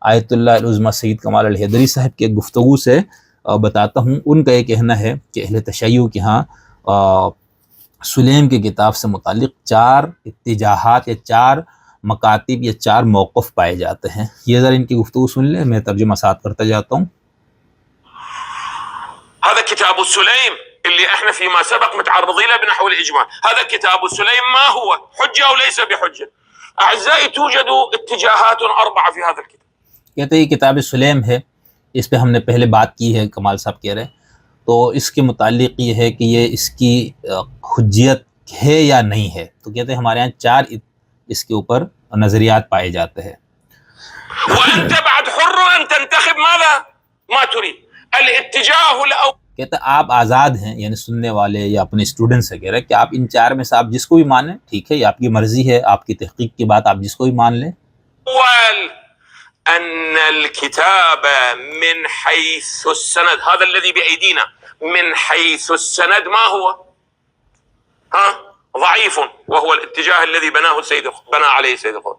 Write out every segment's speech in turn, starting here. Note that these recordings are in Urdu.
آیت اللہ العظمہ سید کمال الحیدری صاحب کے گفتگو سے بتاتا ہوں۔ ان کا یہ کہنا ہے کہ اہل تشیع کے ہاں سلیم کی کتاب سے متعلق چار اتجاہات یا چار مکاتب یا چار موقف پائے جاتے ہیں۔ یہ ذرا ان کی گفتگو سن لیں، میں ترجمہ ساتھ کرتا جاتا ہوں۔ هذا كتاب السليم اللي احنا فيما سبق متعرضين له بنحو الاجماع هذا كتاب السليم ما هو؟ حجه او ليس بحجه اعزائي توجد اتجاهات اربعه في هذا الكتاب. کہتے ہیں یہ کتاب سلیم ہے اس پہ ہم نے پہلے بات کی ہے کمال صاحب کہہ رہے تو اس کے متعلق یہ ہے کہ یہ اس کی حجیت ہے یا نہیں ہے؟ تو کہتے ہیں ہمارے ہاں چار اس کے اوپر نظریات پائے جاتے ہیں۔ کہتے ہیں آپ آزاد ہیں یعنی سننے والے یا اپنے اسٹوڈنٹ سے کہہ رہے ہیں کہ آپ ان چار میں سے آپ جس کو بھی مانیں ٹھیک ہے یہ آپ کی مرضی ہے آپ کی تحقیق کی بات آپ جس کو بھی مان لیں۔ أن الكتاب من حيث السند هذا الذي بأيدينا من حيث السند ما هو؟ ها؟ ضعيف وهو الاتجاه الذي بناه السيد بنا عليه السيد الخوئي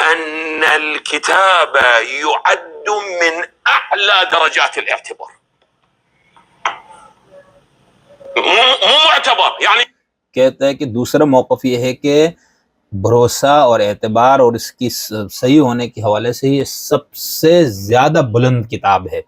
ان الكتاب يعد من اعلى درجات الاعتبار. مو معتبر، يعني کہتا ہے کہ دوسرا موقف یہ ہے کہ بھروسہ اور اعتبار اور اس کی صحیح ہونے کے حوالے سے یہ سب سے زیادہ بلند کتاب ہے۔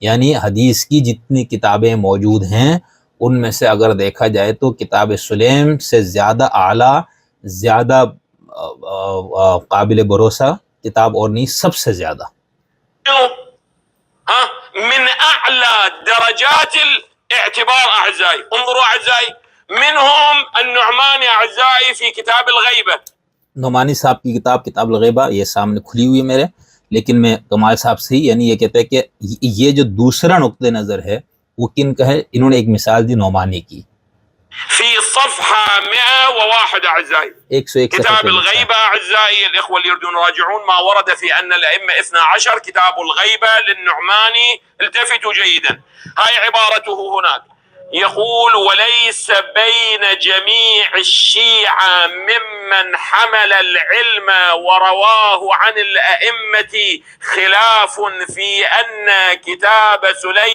یعنی حدیث کی جتنی کتابیں موجود ہیں، ان میں سے اگر دیکھا جائے تو کتاب سلیم سے زیادہ اعلیٰ، زیادہ قابل بھروسہ کتاب اور نہیں سب سے زیادہ۔ من اعلى درجات الاعتبار اعزائي انظروا اعزائي منهم النعمان اعزائي في كتاب الغيبه نعمانی صاحب کی کتاب کتاب الغیبہ یہ سامنے کھلی ہوئی ہے میرے۔ لیکن میں کمال صاحب سے ہی یعنی یہ کہتے ہیں کہ یہ جو دوسرا نقطہ نظر ہے وہ کن کا ہے؟ انہوں نے ایک مثال دی نعمانی کی۔ في صفحة 101 أعزائي. كتاب الغيبة أعزائي الإخوة اللي يريدون يراجعون ما ورد في أن الأئمة 12 كتاب الغيبة للنعماني التفتوا جيدا. هاي عبارته هناك. يقول وليس بين جميع الشيعة ممن حمل العلم ورواه عن الأئمة خلاف في أن كتاب سليم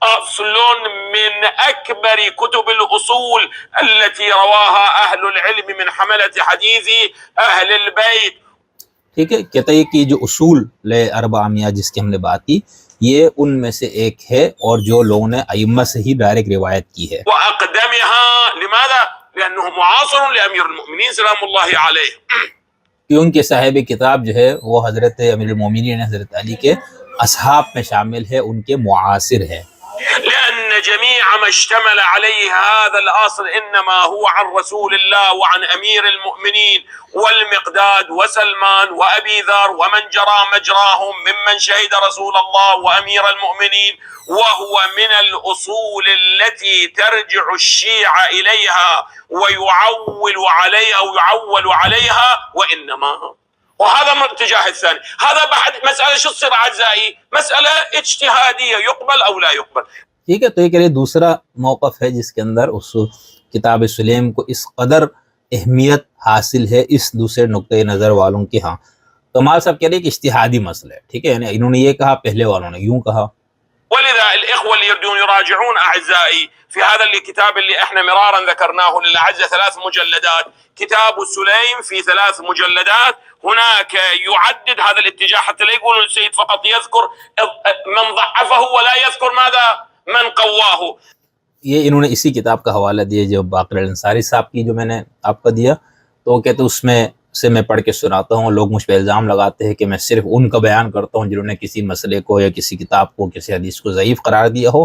أصل من أكبر كتب الأصول التي رواها أهل العلم من حملة حديث أهل البيت ٹھیک ہے؟ کہتا ہے کہ جو اصول لے اربع میاں جس کی ہم نے بات کی یہ ان میں سے ایک ہے اور جو لوگوں نے ائمہ سے ہی ڈائریکٹ روایت کی ہے۔ لماذا؟ لانه معاصر لامير المؤمنين سلام الله عليه کیونکہ صاحب کتاب جو ہے وہ حضرت امیر المومنین حضرت علی کے اصحاب میں شامل ہے ان کے معاصر ہے۔ لأن جميع ما اشتمل عليه هذا الأصل إنما هو عن رسول الله وعن أمير المؤمنين والمقداد وسلمان وأبي ذر ومن جرى مجراهم ممن شهد رسول الله وأمير المؤمنين وهو من الأصول التي ترجع الشيعة إليها ويعول عليها أو يعول عليها وإنما وهذا من الاتجاه الثاني. هذا بعد مسألة، شو تصير أعزائي مسألة اجتهادية، يقبل أو لا يقبل. ٹھیک ہے، تو یہ کہ یہ دوسرا موقف ہے جس کے اندر اس کتاب سلیم کو اس قدر اہمیت حاصل ہے اس دوسرے نقطۂ نظر والوں کی ہاں۔ کمال صاحب کہہ رہے کہ اشتہادی مسئلہ ہے، ٹھیک ہے؟ یعنی انہوں نے یہ کہا، پہلے والوں نے یوں کہا۔ الإخوة اللي يريدون يراجعون أعزائي في هذا الكتاب اللي إحنا مرارا ذكرناه للأعزة ثلاث مجلدات. كتاب السليم في ثلاث مجلدات. هناك يعدد هذا الاتجاه حتى لا يقولون السيد فقط يذكر من ضعفه ولا يذكر ماذا من قواه. یہ انہوں نے اسی کتاب کا حوالہ دیا جو باقر الانصاری صاحب کی جو میں نے آپ کو دیا سے میں پڑھ کے سناتا ہوں، لوگ مجھ پہ الزام لگاتے ہیں کہ میں صرف ان کا بیان کرتا ہوں جنہوں نے کسی مسئلے کو یا کسی کتاب کو، کسی حدیث کو ضعیف قرار دیا ہو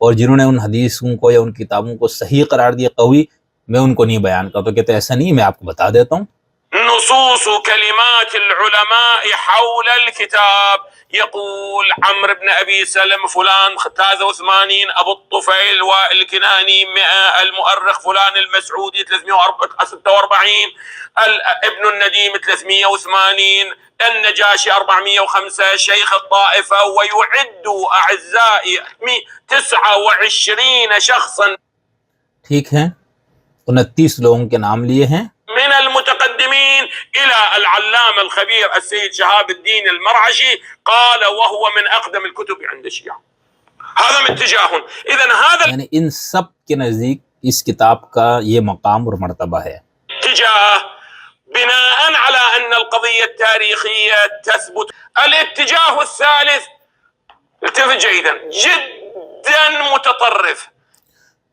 اور جنہوں نے ان حدیثوں کو یا ان کتابوں کو صحیح قرار دیا، قوی میں ان کو نہیں بیان کرتا۔ کہتے ایسا نہیں، میں آپ کو بتا دیتا ہوں۔ نصوص کلمات العلماء حول الكتاب۔ يقول عمرو بن أبي سلم فلان 83 أبو الطفيل والكناني 100 المؤرخ فلان المسعودي 346 ال- ابن النديم 380 النجاشي 405 شيخ الطائفة ويعد أعزائي 29 شخصا. ٹھیک ہے انتیس لوگوں کے نام لیے ہیں۔ المسلمين إلى العلامة الخبير السيد شهاب الدين المرعشي قال وهو من أقدم الكتب عند الشيعة. هذا من اتجاههم. إذا هذا يعني إن سب كنزيك اس كتاب کا یہ مقام اور مرتبہ ہے. اتجاه بناء على أن القضية التاريخية تثبت. الاتجاه الثالث التفت جيدا جدا متطرف.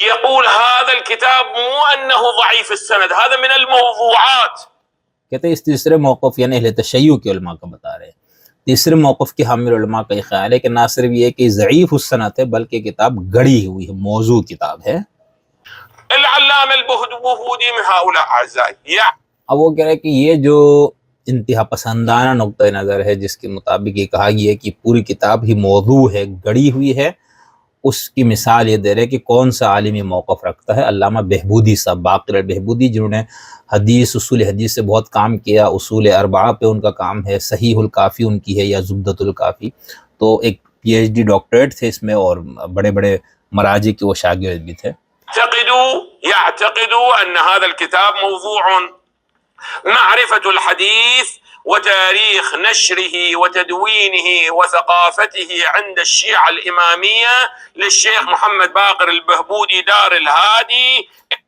يقول هذا الكتاب مو انه ضعيف السند هذا من الموضوعات. کہتے ہیں اس تیسرے موقف یعنی اہل تشیع کے علماء کا بتا رہے ہیں۔ تیسرے موقف کے حامل علماء کا یہ خیال ہے کہ نہ صرف یہ کہ ضعیف السنت ہے بلکہ کتاب گڑی ہوئی ہے موضوع کتاب ہے۔ العلامه البهودي من هؤلاء اعزائي اب وہ کہہ رہے ہیں کہ یہ جو انتہا پسندانہ نقطۂ نظر ہے جس کے مطابق یہ کہا گیا کہ پوری کتاب ہی موضوع ہے گڑی ہوئی ہے اس کی مثال یہ دے رہے کہ کون سا عالمی موقف رکھتا ہے؟ علامہ بہبودی صاحب، باقر البہبودی جنہوں نے حدیث، اصول حدیث سے بہت کام کیا، اصول اربعہ پہ ان کا کام ہے، صحیح الکافی ان کی ہے یا زبدت الکافی۔ تو ایک پی ایچ ڈی ڈاکٹریٹ تھے اس میں اور بڑے بڑے مراجع کے وہ شاگرد بھی تھے۔ يعتقدوا يعتقدوا ان هذا الكتاب موضوع معرفه الحديث وتاريخ نشره وتدوينه وثقافته عند الشيعة الإمامية للشيخ محمد باقر البهبودي دار الهادي.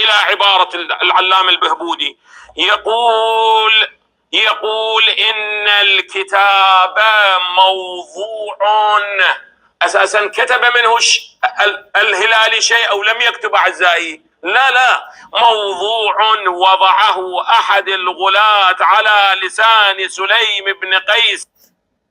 إلى عبارة العلام البهبودي. يقول يقول إن الكتاب موضوع. أساسا كتب منه الهلالي شيء أو لم يكتب أعزائي؟ لا لا. موضوع وضعه أحد الغلاة على لسان سليم بن قيس.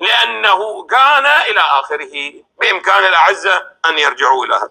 لأنه كان إلى آخره بإمكان الأعزة أن يرجعوا إلى هذا.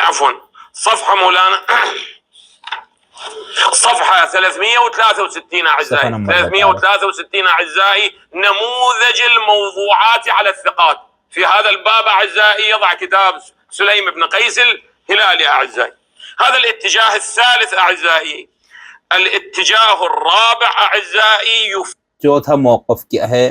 عفوا صفحة مولانا صفحة 363 أعزائي. 363 أعزائي نموذج الموضوعات على الثقات. في هذا الباب أعزائي يضع كتاب سليم بن قيس الهلالي أعزائي. هذا الاتجاه الثالث أعزائي. الاتجاه الرابع أعزائي يفتح چوتھا موقف کیا ہے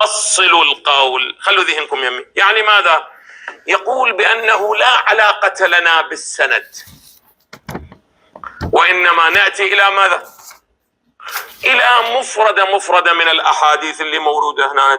أصلوا القول خلوا ذهنكم يمي. يعني ماذا؟ يقول بأنه لا علاقة لنا بالسند. وإنما نأتي إلى ماذا؟ إلى مفردة مفردة من الأحاديث اللي موجودة هنا.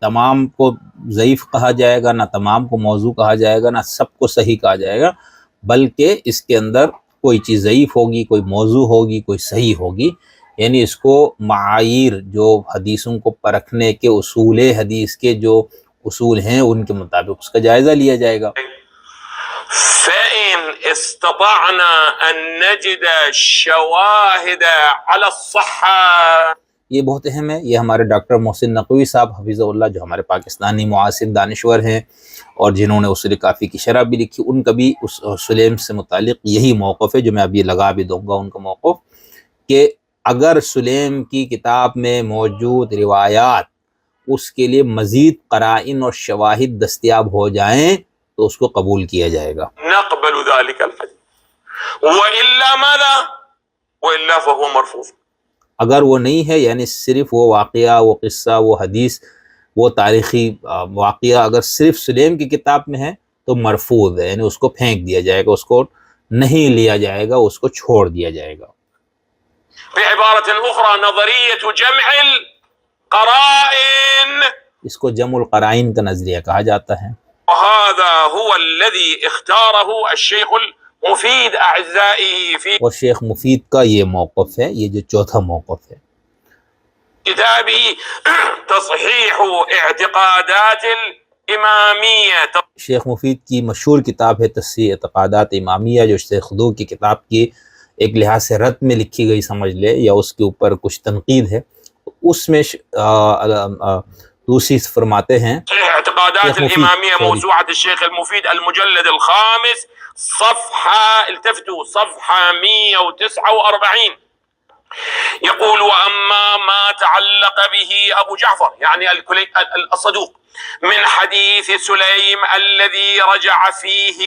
تمام کو ضعیف کہا جائے گا، نہ تمام کو موضوع کہا جائے گا، نہ سب کو صحیح کہا جائے گا، بلکہ اس کے اندر کوئی چیز ضعیف ہوگی، کوئی موضوع ہوگی، کوئی صحیح ہوگی۔ یعنی اس کو معایر، جو حدیثوں کو پرکھنے کے اصول حدیث کے جو اصول ہیں، ان کے مطابق اس کا جائزہ لیا جائے گا۔ فإن استطعنا أن نجد شواهد على الصحة یہ بہت اہم ہے۔ یہ ہمارے ڈاکٹر محسن نقوی صاحب، حفیظ اللہ، جو ہمارے پاکستانی معاصر دانشور ہیں اور جنہوں نے اصول کافی کی شرح بھی لکھی، ان کا بھی اس سلیم سے متعلق یہی موقف ہے جو میں اب یہ لگا بھی دوں گا ان کا موقف کہ اگر سلیم کی کتاب میں موجود روایات اس کے لیے مزید قرائن اور شواہد دستیاب ہو جائیں تو اس کو قبول کیا جائے گا۔ نقبل ذلك الحديث، وإلا ماذا؟ وإلا فهو مرفوض۔ اگر وہ نہیں ہے یعنی صرف وہ واقعہ وہ قصہ وہ حدیث وہ تاریخی واقعہ اگر صرف سلیم کی کتاب میں ہے تو مرفوض ہے یعنی اس کو پھینک دیا جائے گا اس کو نہیں لیا جائے گا اس کو چھوڑ دیا جائے گا۔ أخرى جمع القرائن. اس کو جمع القرائن کا نظریہ کہا جاتا ہے۔ وهذا هو الذي اختاره الشيخ في اور شیخ مفید کا یہ موقف ہے یہ جو چوتھا موقف ہے۔ كتابه تصحيح اعتقادات شیخ مفید کی مشہور کتاب ہے تصحیح اعتقادات امامیہ جو شیخ خدو کی کتاب کی ایک لحاظ سے رت میں لکھی گئی سمجھ لے یا اس کے اوپر کچھ تنقید ہے۔ اس میں ش- آ- آ- آ- توسی فرماتے ہیں۔ اعتقادات الإمامية موسوعة الشيخ المفيد المجلد الخامس صفحة التفتوا صفحة 149 يقول وأما ما تعلق به أبو جعفر يعني الصدوق من حديث سليم الذي رجع فيه.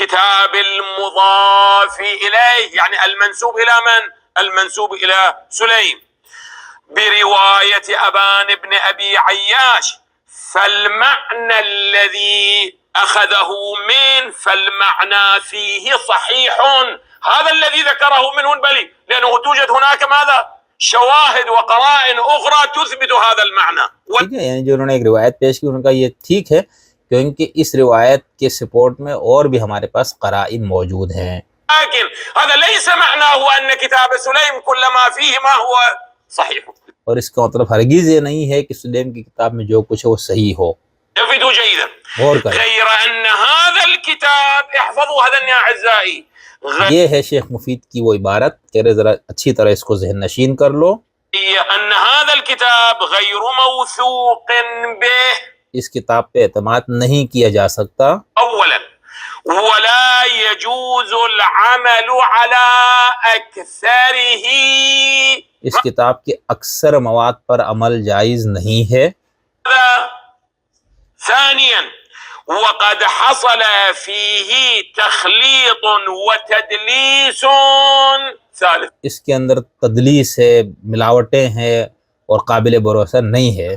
الكتاب المضاف إليه يعني المنسوب إلى من؟ المنسوب إلى سليم برواية أبان بن أبي عياش فالمعنى الذي أخذه من فالمعنى فيه صحيح هذا الذي ذكره منه البلي لأنه توجد هناك ماذا؟ شواهد وقرائن أخرى تثبت هذا المعنى روایت پیش کی ان کا یہ ٹھیک ہے کیونکہ اس روایت کے سپورٹ میں اور بھی ہمارے پاس قرائن موجود ہیں۔ لكن هذا ليس معناه أن كتاب سليم كل ما فيه ما هو صحيح اور اس کا مطلب ہرگز یہ نہیں ہے کہ سلیم کی کتاب میں جو کچھ ہے وہ صحیح ہو۔ غور کریں۔ هذا الكتاب احفظوا هذا یہ ہے شیخ مفید کی وہ عبارت کہہ رہے ذرا اچھی طرح اس کو ذہن نشین کر لو۔ أن هذا الكتاب غير موثوق به اس کتاب پہ اعتماد نہیں کیا جا سکتا۔ أولا ولا يجوز العمل على أكثره اس کتاب کے اکثر مواد پر عمل جائز نہیں ہے۔ هذا ثانيا وقد حصل فيه تخليط وتدليس ثالث اس کے اندر تدلیس ہے ملاوٹیں ہیں اور قابل بھروسہ نہیں ہے۔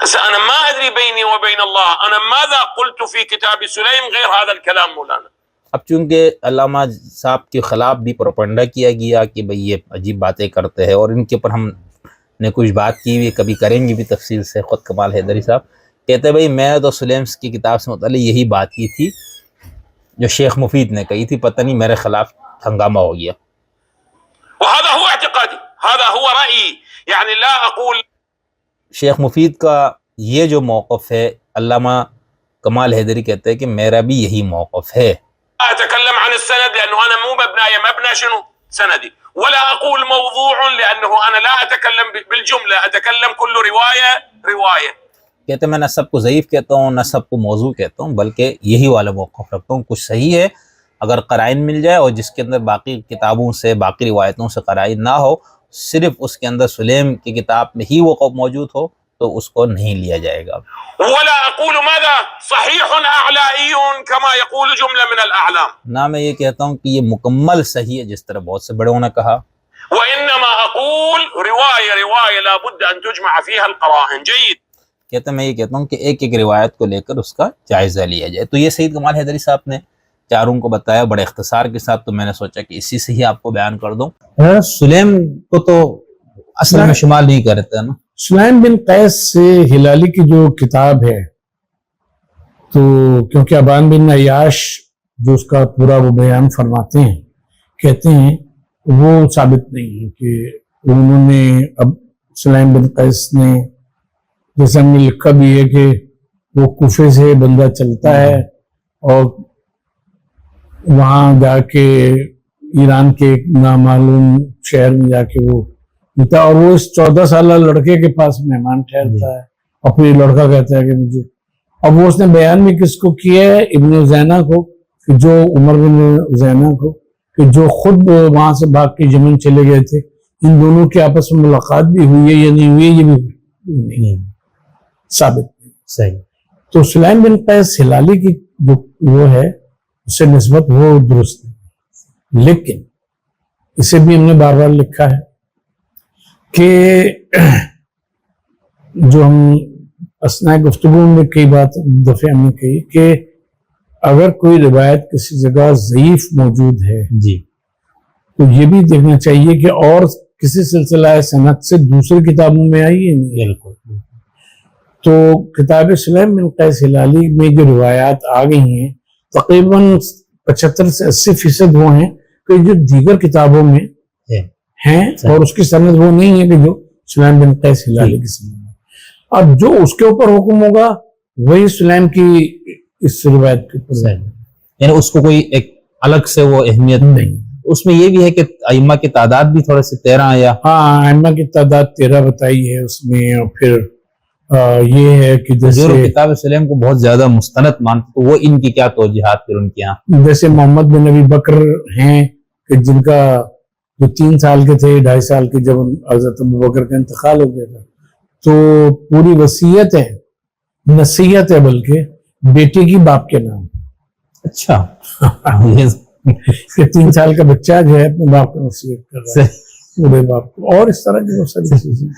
هسه انا ما ادري بيني وبين الله انا ماذا قلت في كتاب سليم غير هذا الكلام مولانا؟ اب چونکہ علامہ صاحب کے خلاف بھی پروپنڈا کیا گیا کہ بھئی یہ عجیب باتیں کرتے ہیں اور ان کے اوپر ہم نے کچھ بات کی ہوئی کبھی کریں گے بھی تفصیل سے خود کمال حیدری صاحب۔ کہتے ہیں بھئی میں تو سلیمس کی کتاب سے متعلق یہی بات کی تھی جو شیخ مفید نے کہی تھی پتہ نہیں میرے خلاف ہنگامہ ہو گیا۔ وهذا هو اعتقادي هذا هو يعني لا اقول شیخ مفید کا یہ جو موقف ہے علامہ کمال حیدری کہتے ہیں کہ میرا بھی یہی موقف ہے۔ اتكلم عن السند لانه انا مو مبناي مبنى شنو؟ سندي. ولا اقول موضوع لانه انا لا اتكلم بالجمله اتكلم كل روايه روايه کہتے ہیں میں نہ سب کو ضعیف کہتا ہوں نہ سب کو موضوع کہتا ہوں بلکہ یہی والا موقف رکھتا ہوں کچھ صحیح ہے۔ اگر قرائن مل جائے اور جس کے اندر باقی کتابوں سے باقی روایتوں سے قرائن نہ ہو صرف اس کے اندر سلیم کی کتاب میں ہی وہ موجود ہو تو اس کو نہیں لیا جائے گا۔ ولا اقول ماذا؟ صحيح اعلائي كما يقول جمله من الاعلام۔ نہ میں یہ کہتا ہوں کہ یہ مکمل صحیح ہے جس طرح بہت سے بڑوں نے کہا۔ وانما اقول روايه روايه لابد ان تجمع فيها جيد۔ ہیں میں یہ کہتا ہوں کہ ایک ایک روایت کو لے کر اس کا جائزہ لیا جائے۔ تو یہ سعید کمال حیدری صاحب نے چاروں کو بتایا بڑے اختصار کے ساتھ تو میں نے سوچا کہ اسی سے ہی آپ کو بیان کر دوں۔ سلیم کو تو اصل میں شمال نہیں کرتے نا۔ سلیم بن قیس سے ہلالی کی جو کتاب ہے تو کیونکہ ابان بن عیاش جو اس کا پورا وہ بیان فرماتے ہیں کہتے ہیں وہ ثابت نہیں ہے کہ انہوں نے اب سلیم بن قیس نے جیسے ہم نے لکھا بھی ہے کہ وہ کوفے سے بندہ چلتا ہے اور وہاں جا کے ایران کے ایک نامعلوم شہر میں جا کے وہ ملتا ہے اور وہ اس چودہ سالہ لڑکے کے پاس مہمان ٹھہرتا ہے۔ اور پھر یہ لڑکا کہتا ہے کہ مجھے اب وہ اس نے بیان بھی کس کو کیا ہے؟ ابن زینہ کو کہ جو عمر بن زینہ کو کہ جو خود وہاں سے بھاگ کے یمن چلے گئے تھے۔ ان دونوں کی آپس میں ملاقات بھی ہوئی ہے یا نہیں ہوئی ہے یہ بھی نہیں۔ ثابت۔ نہیں صحیح۔ تو سلیم بن قیس ہلالی کی جو وہ ہے اس سے نسبت وہ درست ہے۔ لیکن اسے بھی ہم نے بار بار لکھا ہے کہ جو ہم اسنا گفتگو میں کئی بات دفعہ ہم نے کہی کہ اگر کوئی روایت کسی جگہ ضعیف موجود ہے جی۔ تو یہ بھی دیکھنا چاہیے کہ اور کسی سلسلہ صنعت سے دوسری کتابوں میں آئی ہے نہیں؟ بالکل۔ تو کتاب سلیم بن قیس ہلالی میں جو روایات آ گئی ہیں تقریباً پچہتر سے اسی فیصد وہ ہیں کہ جو دیگر کتابوں میں ہے۔ ہیں اور اس کی سند وہ نہیں ہے کہ جو سلیم بن قیس ہلالی کی سند ہے۔ اب جو اس کے اوپر حکم ہوگا وہی سلیم کی اس روایت کے اوپر۔ ہے۔ یعنی اس کو کوئی ایک الگ سے وہ اہمیت نہیں۔ اس میں یہ بھی ہے کہ ائمہ کی تعداد بھی تھوڑے سے تیرہ یا ہاں ائمہ کی تعداد تیرہ بتائی ہے اس میں اور پھر یہ ہے کہ جیسے کتاب سلیم کو بہت زیادہ مستند مانتے تو وہ ان کی کیا توجیحات پھر ان کے یہاں؟ جیسے محمد بن نبی بکر ہیں کہ جن کا جو تین سال کے تھے ڈھائی سال کے جب حضرت ابو بکر کا انتقال ہو گیا تھا تو پوری وصیت ہے نصیحت ہے بلکہ بیٹی کی باپ کے نام۔ اچھا۔ تین سال کا بچہ جو ہے اپنے باپ کو نصیحت کر رہا ہے بوڑھے باپ کو اور اس طرح کی بہت ساری چیزیں